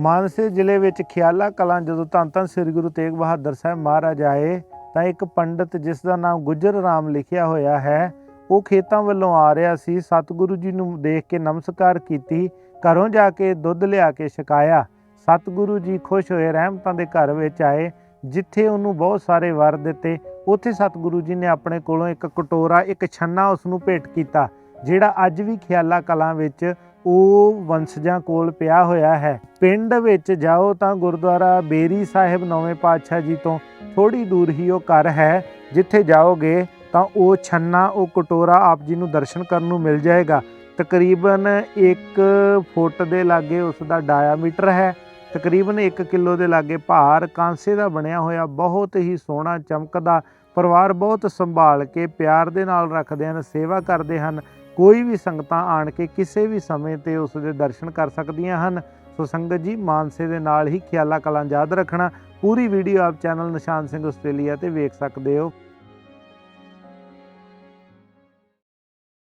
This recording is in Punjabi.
ਮਾਨਸੇ ਜ਼ਿਲ੍ਹੇ ਵਿੱਚ ਖਿਆਲਾ ਕਲਾਂ ਜਦੋਂ ਧੰਨ ਧੰਨ ਸ੍ਰੀ ਗੁਰੂ ਤੇਗ ਬਹਾਦਰ ਸਾਹਿਬ ਮਹਾਰਾਜ ਆਏ, ਤਾਂ ਇੱਕ ਪੰਡਤ ਜਿਸ ਦਾ ਨਾਮ ਗੁਜਰ ਰਾਮ ਲਿਖਿਆ ਹੋਇਆ ਹੈ, ਉਹ ਖੇਤਾਂ ਵੱਲੋਂ ਆ ਰਿਹਾ ਸੀ, ਸਤਿਗੁਰੂ ਜੀ ਨੂੰ ਦੇਖ ਕੇ ਨਮਸਕਾਰ ਕੀਤੀ, ਘਰੋਂ ਜਾ ਕੇ ਦੁੱਧ ਲਿਆ ਕੇ ਛਕਾਇਆ। ਸਤਿਗੁਰੂ ਜੀ ਖੁਸ਼ ਹੋਏ, ਰਹਿਮਤਾਂ ਦੇ ਘਰ ਵਿੱਚ ਆਏ, ਜਿੱਥੇ ਉਹਨੂੰ ਬਹੁਤ ਸਾਰੇ ਵਰ ਦਿੱਤੇ, ਉੱਥੇ ਸਤਿਗੁਰੂ ਜੀ ਨੇ ਆਪਣੇ ਕੋਲੋਂ ਇੱਕ ਕਟੋਰਾ, ਇੱਕ ਛੰਨਾ ਉਸ ਨੂੰ ਭੇਟ ਕੀਤਾ, ਜਿਹੜਾ ਅੱਜ ਵੀ ਖਿਆਲਾ ਕਲਾਂ ਵਿੱਚ ਉਹ ਵੰਸ਼ਜਾਂ ਕੋਲ ਪਿਆ ਹੋਇਆ ਹੈ। ਪਿੰਡ ਵਿੱਚ ਜਾਓ ਤਾਂ ਗੁਰਦੁਆਰਾ ਬੇਰੀ ਸਾਹਿਬ ਨੌਵੇਂ ਪਾਤਸ਼ਾਹ ਜੀ ਤੋਂ ਥੋੜੀ ਦੂਰ ਹੀ ਉਹ ਘਰ ਹੈ। ਜਿੱਥੇ ਜਾਓਗੇ ਤਾਂ ਉਹ ਛੰਨਾ, ਉਹ ਕਟੋਰਾ ਆਪ ਜੀ ਨੂੰ ਦਰਸ਼ਨ ਕਰਨ ਨੂੰ ਮਿਲ ਜਾਏਗਾ। ਤਕਰੀਬਨ 1 ਫੁੱਟ ਦੇ ਲਾਗੇ ਉਸ ਦਾ ਡਾਇਆਮੀਟਰ ਹੈ। ਤਕਰੀਬਨ 1 ਕਿਲੋ ਦੇ ਲਾਗੇ ਭਾਰ ਕਾਂਸੇ ਦਾ ਬਣਿਆ ਹੋਇਆ, ਬਹੁਤ ਹੀ ਸੋਹਣਾ, ਚਮਕਦਾ ਪਰਿਵਾਰ ਬਹੁਤ ਸੰਭਾਲ ਕੇ ਪਿਆਰ ਦੇ ਨਾਲ ਰੱਖਦੇ ਹਨ, ਸੇਵਾ ਕਰਦੇ ਹਨ। ਕੋਈ ਵੀ ਸੰਗਤਾਂ ਆਣ ਕੇ ਕਿਸੇ ਵੀ ਸਮੇਂ ਤੇ ਉਸ ਦੇ ਦਰਸ਼ਨ ਕਰ ਸਕਦੀਆਂ ਹਨ। ਸੋ ਸੰਗਤ ਜੀ, ਮਾਨਸੇ ਦੇ ਨਾਲ ਹੀ ਖਿਆਲਾ ਕਲਾਂ ਯਾਦ ਰੱਖਣਾ। ਪੂਰੀ ਵੀਡੀਓ ਆਪ ਚੈਨਲ ਨਿਸ਼ਾਨ ਸਿੰਘ ਆਸਟ੍ਰੇਲੀਆ ਤੇ ਵੇਖ ਸਕਦੇ ਹੋ।